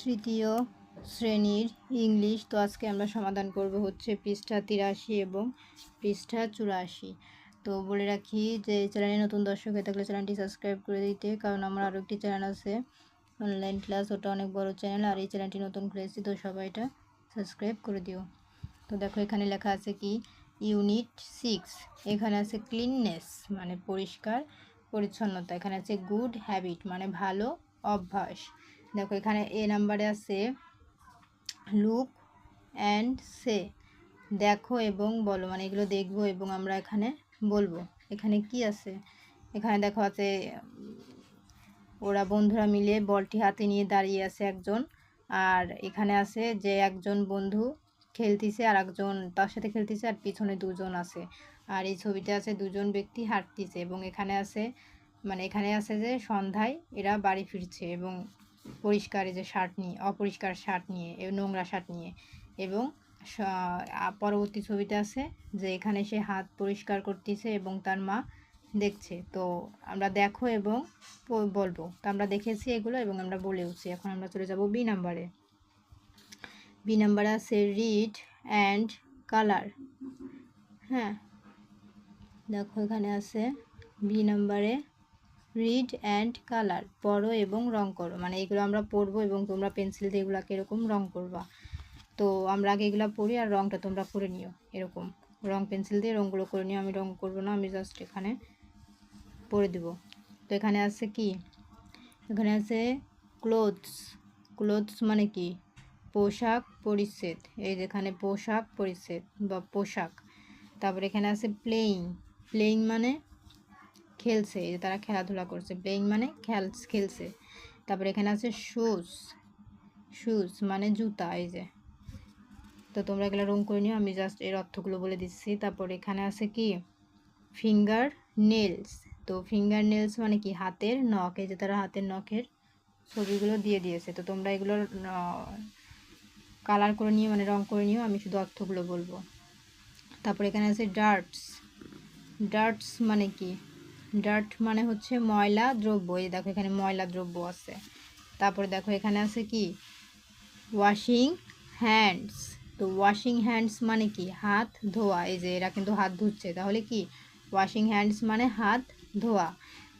তৃতীয় শ্রেণির ইংলিশ। তো আজকে আমরা সমাধান করব হচ্ছে পৃষ্ঠা তিরাশি এবং পৃষ্ঠা চুরাশি। তো বলে রাখি যে চ্যানেলে নতুন দর্শক হয়ে থাকলে চ্যানেলটি সাবস্ক্রাইব করে দিতে, কারণ আমার আরও একটি চ্যানেল আছে, অনলাইন ক্লাস। ওটা অনেক বড় চ্যানেল আর এই চ্যানেলটি নতুন খুলেছি তো সবাই এটা সাবস্ক্রাইব করে দিও। তো দেখো এখানে লেখা আছে কি? Unit six. এখানে আছে ক্লিননেস মানে পরিষ্কার পরিচ্ছন্নতা। এখানে আছে গুড হ্যাবিট মানে ভালো অভ্যাস। দেখো এখানে এ নাম্বারে আছে লুক অ্যান্ড সে দেখো এবং বলো মানে এগুলো দেখব এবং আমরা এখানে বলব। এখানে কি আছে? এখানে দেখো আছে ওরা বন্ধুরা মিলে বলটি হাতে নিয়ে দাঁড়িয়ে আছে একজন। আর এখানে আছে যে একজন বন্ধু খেলতিছে আর একজন তার সাথে খেলতিছে আর পিছনে দুজন আছে। আর এই ছবিতে আছে দুজন ব্যক্তি হাঁটতিছে এবং এখানে আছে মানে এখানে আছে যে সন্ধ্যায় এরা বাড়ি ফিরছে এবং পরিষ্কার যে শার্ট নিয়ে, অপরিষ্কার শার্ট নিয়ে নোংরা শার্ট নিয়ে এবং পরবর্তী ছবিতে আছে যে এখানে সে হাত পরিষ্কার করতেছে এবং তার মা দেখছে। তো আমরা দেখো এবং বলব। তো আমরা দেখেছি এগুলো এবং আমরা বলেওছি এখন আমরা চলে যাব বি নাম্বারে। বি নাম্বারে আছে রিড অ্যান্ড কালার। হ্যাঁ দেখো এখানে আছে বি নাম্বারে রিড অ্যান্ড কালার। পড়ো এবং রং করো। মানে এগুলো আমরা পড়ব এবং তোমরা পেন্সিল দিয়ে এগুলোকে এরকম রং করবা। তো আমরা আগে এগুলো পড়ি আর রংটা তোমরা করে নিও এরকম। রং পেন্সিল দিয়ে রঙগুলো করে নিও। আমি রং করব না, আমি জাস্ট এখানে পরে দিব। তো এখানে আছে কি? এখানে আছে ক্লোথস ক্লোথস মানে কি? পোশাক পরিচ্ছেদ। এই যেখানে পোশাক পরিচ্ছেদ বা পোশাক। তারপর এখানে আছে প্লেয়িং প্লেয়িং মানে খেলছে, এই যে তারা খেলাধুলা করছে প্লেয়িং মানে খেল খেলছে। তারপরে এখানে আছে শুজ শুজ মানে জুতা, এই যে। তো তোমরা এগুলো রং করে নিও, আমি জাস্ট এর অর্থগুলো বলে দিচ্ছি। তারপর এখানে আছে কি? ফিঙ্গার নেলস তো ফিঙ্গার নেলস মানে কি? হাতের নখ, এই যে তারা হাতের নখের ছবিগুলো দিয়ে দিয়েছে। তো তোমরা এগুলো কালার করে নিও মানে রং করে নিও, আমি শুধু অর্থগুলো বলব। তারপর এখানে আছে ডার্টস ডার্টস মানে কি? ডার্ট মানে হচ্ছে ময়লা দ্রব্য। এই দেখো এখানে ময়লা দ্রব্য আছে। তারপরে দেখো এখানে আছে কি? ওয়াশিং হ্যান্ডস তো ওয়াশিং হ্যান্ডস মানে কি? হাত ধোয়া। এই যে এরা কিন্তু হাত ধুচ্ছে। তাহলে কি? ওয়াশিং হ্যান্ডস মানে হাত ধোয়া।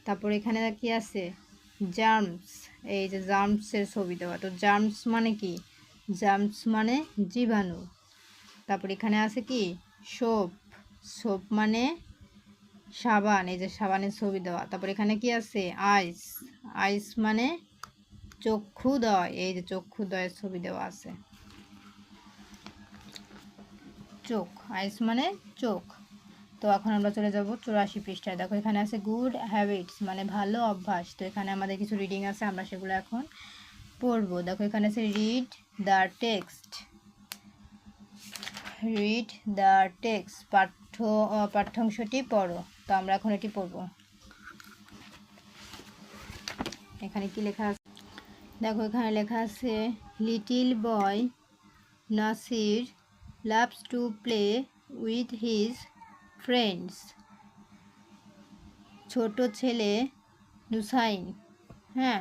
তারপর এখানে কি আছে? জার্মস এই যে জার্মসের ছবি দেওয়া। তো জার্মস মানে কি? জার্মস মানে জীবাণু। তারপর এখানে আছে কি? সোপ সোপ মানে সাবান এই যে সাবানের ছবি দেওয়া। তারপর এখানে কি আছে? আইস। আইস মানে চক্ষুদয়। এই যে চক্ষুদয়ের ছবি দেওয়া আছে। চোখ। আইস মানে চোখ। তো এখন আমরা চলে যাব চুরাশি পৃষ্ঠায়। দেখো এখানে আছে গুড হ্যাবিটস মানে ভালো অভ্যাস। তো এখানে আমাদের কিছু রিডিং আছে আমরা সেগুলো এখন পড়ব। দেখো এখানে আছে read the text read the text ah, পাঠ্যাংশটি পড়ো। তো আমরা এখন এটি পড়ব। এখানে কি লেখা আছে? দেখো, এখানে লেখা আছে, little boy Nasir loves to play with his friends. ছোট ছেলে নুসাইন। হ্যাঁ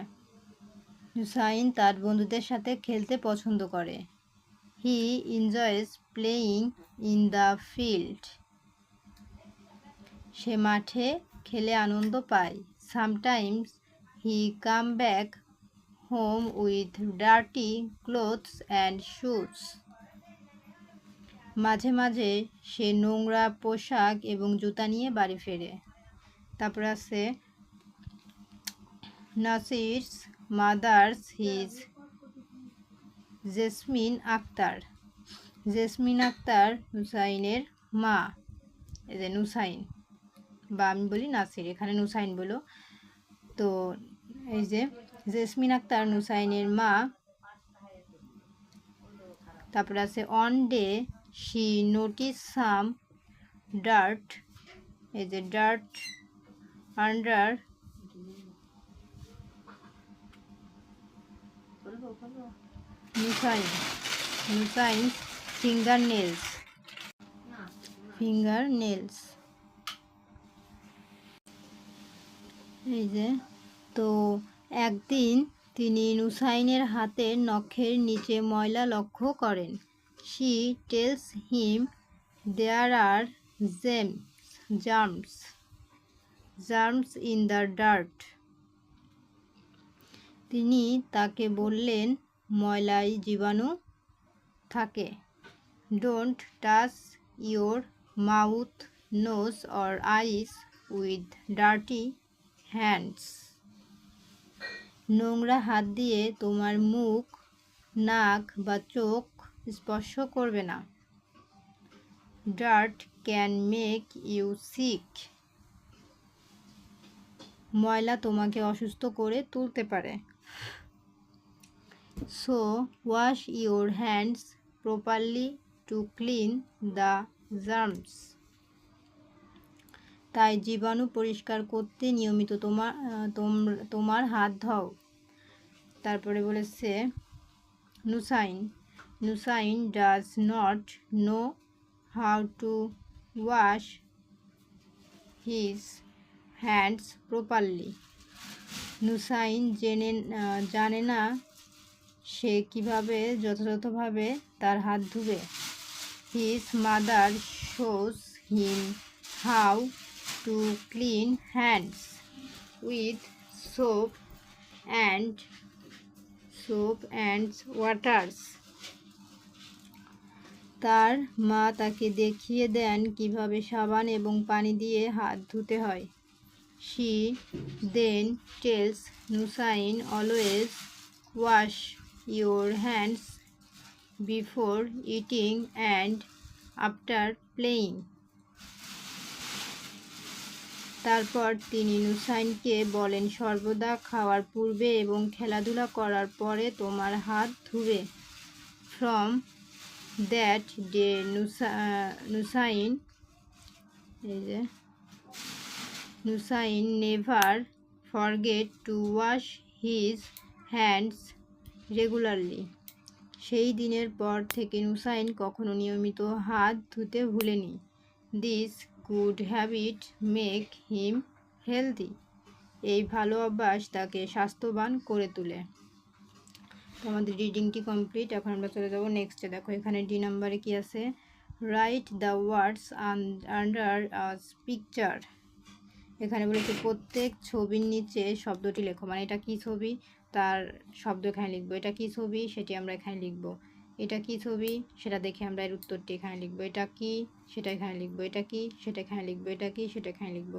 নুসাইন তার বন্ধুদের সাথে খেলতে পছন্দ করে। He enjoys playing in the field. সে মাঠে খেলে আনন্দ পায়। Sometimes he come back home with dirty clothes and shoes মাঝে মাঝে সে নোংরা পোশাক এবং জুতা নিয়ে বাড়ি ফেরে। তারপর আছে Nasir's mother's his Jesmin Akter jasmine Akter নুসাইনের মা। এই যে নুসাইন। বা আমি বলি নাসির, এখানে নুসাইন বলো। তো এই যে জেসমিন আক্তার নুসাইনের মা, তারপরে আছে one day, she notice some dirt, এই যে dirt under Nusain Nusain finger nails finger nails. এই যে, তো একদিন তিনি নুসাইনের হাতের নখের নিচে ময়লা লক্ষ্য করেন। She tells him, there are germs germs germs in the dirt. তিনি তাকে বললেন ময়লায় জীবাণু থাকে। Don't touch your mouth, nose, or eyes with dirty hands নোংরা হাত দিয়ে তোমার মুখ, নাক বা চোখ স্পর্শ করবে না। Dirt can make you sick ময়লা তোমাকে অসুস্থ করে তুলতে পারে। So wash your hands properly to clean the germs তাই জীবাণু পরিষ্কার করতে নিয়মিত তোমার তোমার হাত ধাও। তারপরে বলেছে, Nusain Nusain does not know how to wash his hands properly. Nusain জেনে জানে না সে কীভাবে, যথাযথভাবে তার হাত ধুবে। His mother shows him how to clean hands with soap and soap and waters তার মা তাকে দেখিয়ে দেন কীভাবে সাবান এবং পানি দিয়ে হাত ধুতে হয়। She then tells Nusain always wash your hands before eating and after playing তারপর তিনি নুসাইনকে বলেন, সর্বদা খাওয়ার পূর্বে এবং খেলাধুলা করার পরে তোমার হাত ধুবে। From that day Nusa, Nusain, এই যে, Nusain never forget to wash his hands regularly সেই দিনের পর থেকে নুসাইন কখনো নিয়মিত হাত ধুতে ভুলেনি। This good habit make him healthy এই ভালো অভ্যাস তাকে স্বাস্থ্যবান করে তোলে। তো আমাদের রিডিংটি কমপ্লিট এখন আমরা চলে যাব নেক্সটে দেখো, এখানে ডি নাম্বারে কি আছে? Write the words under picture এখানে বলেছে, প্রত্যেক ছবির নিচে শব্দটি লেখো। মানে এটা কি ছবি? তার শব্দ এখানে লিখব। এটা কি ছবি? সেটি আমরা এখানে লিখব। এটা কি ছবি? সেটা দেখে আমরা এর উত্তরটি এখানে লিখব। এটা কি? সেটা এখানে লিখব। এটা কি? সেটা এখানে লিখব। এটা কি? সেটা এখানে লিখব।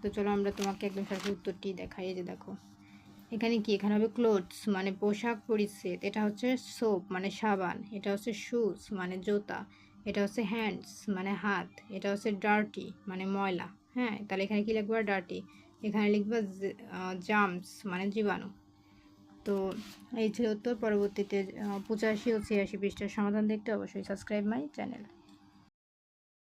তো চলো আমরা তোমাকে একদম সরাসরি উত্তরটি দেখাই। যে দেখো। এখানে কি? এখানে হবে ক্লোথস মানে পোশাক পরিচ্ছেদ। এটা হচ্ছে সোপ মানে সাবান। এটা হচ্ছে শুজ মানে জুতা। এটা হচ্ছে হ্যান্ডস মানে হাত। এটা হচ্ছে ডার্টি মানে ময়লা। হ্যাঁ? তাহলে এখানে কি লিখবা? ডার্টি এখানে লিখবা জামস মানে জীবাণু। তো এই ছিল উত্তর। পরবর্তীতে পঁচাশি ও ছিয়াশি পৃষ্ঠার সমাধান দেখতে অবশ্যই সাবস্ক্রাইব মাই চ্যানেল